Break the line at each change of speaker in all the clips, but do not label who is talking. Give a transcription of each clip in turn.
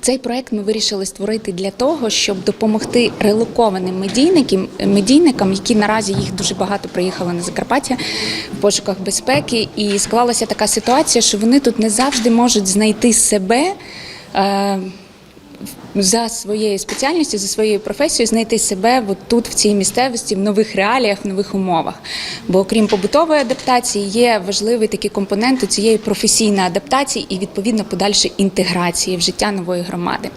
Цей проект ми вирішили створити для того, щоб допомогти релокованим медійникам, медійникам, які наразі їх дуже багато приїхали на Закарпаття в пошуках безпеки. І склалася така ситуація, що вони тут не завжди можуть знайти себе. За своєю спеціальністю, за своєю професією, знайти себе от тут, в цій місцевості, в нових реаліях, в нових умовах. Бо окрім побутової адаптації, є важливий такий компонент у цієї професійної адаптації і відповідно подальшої інтеграції в життя нової громади.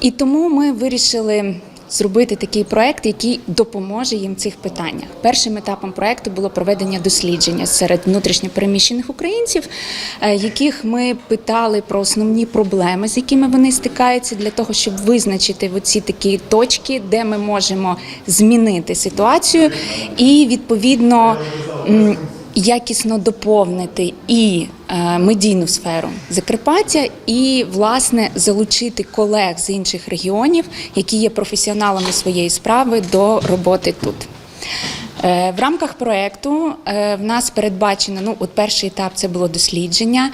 І тому ми вирішили. Зробити такий проект, який допоможе їм в цих питаннях. Першим етапом проекту було проведення дослідження серед внутрішньопереміщених українців, е, яких ми питали про основні проблеми, з якими вони стикаються, для того, щоб визначити оці такі точки, де ми можемо змінити ситуацію, і відповідно. Якісно доповнити і е, медійну сферу Закарпаття, і власне залучити колег з інших регіонів, які є професіоналами своєї справи до роботи тут. Е, В рамках проекту е, в нас передбачено ну, от перший етап це було дослідження.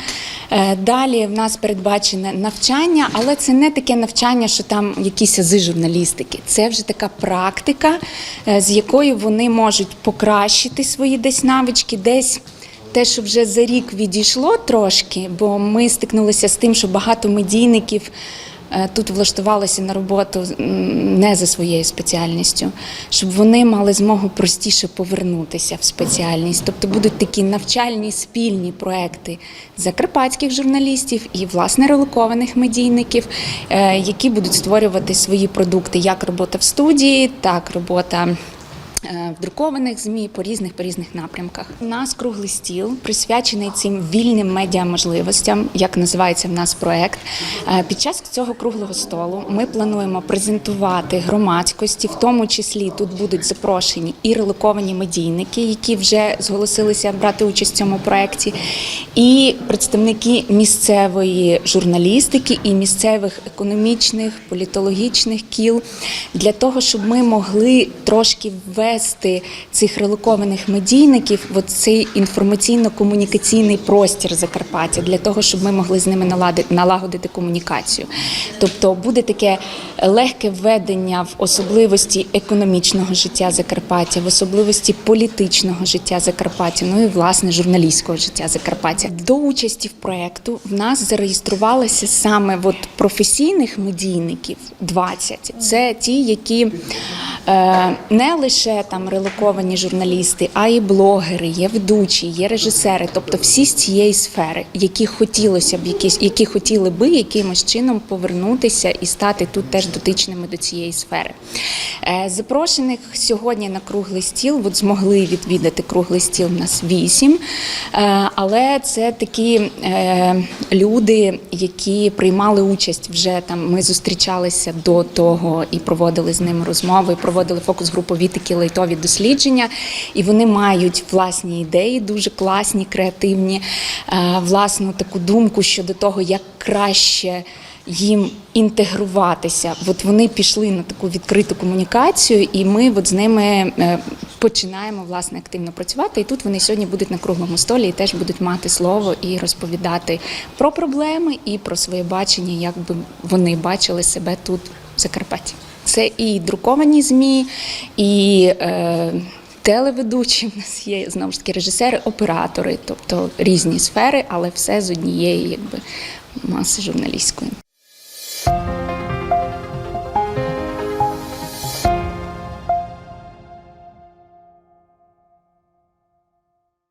Е, Далі в нас передбачене навчання, але це не таке навчання, що там якісь ази журналістики. Це вже така практика, з якою вони можуть покращити свої десь навички, десь. Те, що вже за рік відійшло трошки, бо ми стикнулися з тим, що багато медійників тут влаштувалися на роботу не за своєю спеціальністю, щоб вони мали змогу простіше повернутися в спеціальність. Тобто будуть такі навчальні спільні проекти закарпатських журналістів і власне релокованих медійників, е, які будуть створювати свої продукти, як робота в студії, так робота. Е, В друкованих змі по різних по різних напрямках у нас круглий стіл присвячений цим вільним медіаможливостям, як називається в нас проект. Е, Під час цього круглого столу ми плануємо презентувати громадськості, в тому числі тут будуть запрошені і релоковані медійники, які вже зголосилися брати участь в цьому проекті, і представники місцевої журналістики і місцевих економічних, політологічних кіл для того, щоб ми могли трошки ввести цих релокованих медійників в цей інформаційно-комунікаційний простір Закарпаття, для того, щоб ми могли з ними налагодити комунікацію. Тобто буде таке легке введення в особливості економічного життя Закарпаття, в особливості політичного життя Закарпаття, ну і власне журналістського життя Закарпаття. До участі в проекту в нас зареєструвалося саме от професійних медійників 20. Це ті, які не лише там релоковані журналісти, а й блогери, є ведучі, є режисери, тобто всі з цієї сфери, які хотілося б якісь, які хотіли би якимось чином повернутися і стати тут теж дотичними до цієї сфери. Е, Запрошених сьогодні на круглий стіл, от змогли відвідати круглий стіл в нас вісім, Е, але це такі е, люди, які приймали участь вже там. Ми зустрічалися до того і проводили з ними розмови, проводили фокус-групові такі лайтові дослідження, і вони мають власні ідеї, дуже класні, креативні, е, власну таку думку щодо того, як краще. Їм інтегруватися, от вони пішли на таку відкриту комунікацію, і ми от з ними е, починаємо власне активно працювати. І тут вони сьогодні будуть на круглому столі і теж будуть мати слово і розповідати про проблеми і про своє бачення, як би вони бачили себе тут в Закарпатті. Це і друковані змі, і е, телеведучі. У нас є знову ж таки режисери, оператори, тобто різні сфери, але все з однієї якби маси журналістської.